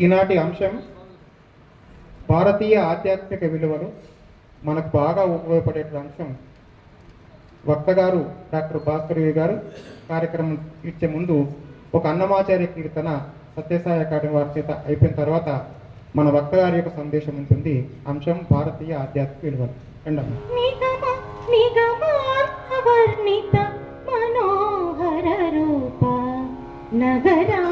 ఈనాటి అంశం భారతీయ ఆధ్యాత్మిక విలువలు మనకు బాగా ఉపయోగపడే అంశం. వక్త గారు డాక్టర్ భాస్కరయ్య గారు కార్యక్రమం ఇచ్చే ముందు ఒక అన్నమాచార్య కీర్తన సత్యసాయి అకాడమీ వారి చేత అయిపోయిన తర్వాత మన వక్త గారి యొక్క సందేశం ఉంటుంది. అంశం భారతీయ ఆధ్యాత్మిక విలువలు. రెండమ్మ. నగరా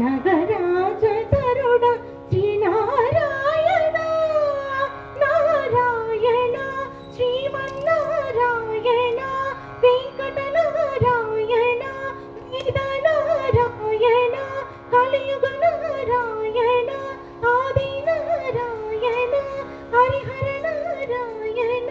నగరాజతరుడ శ్రీనారాయణ నారాయణ శ్రీమన్నారాయణ వెంకటనారాయణ వేదనారాయణ కలియుగ నారాయణ ఆది నారాయణ హరిహర నారాయణ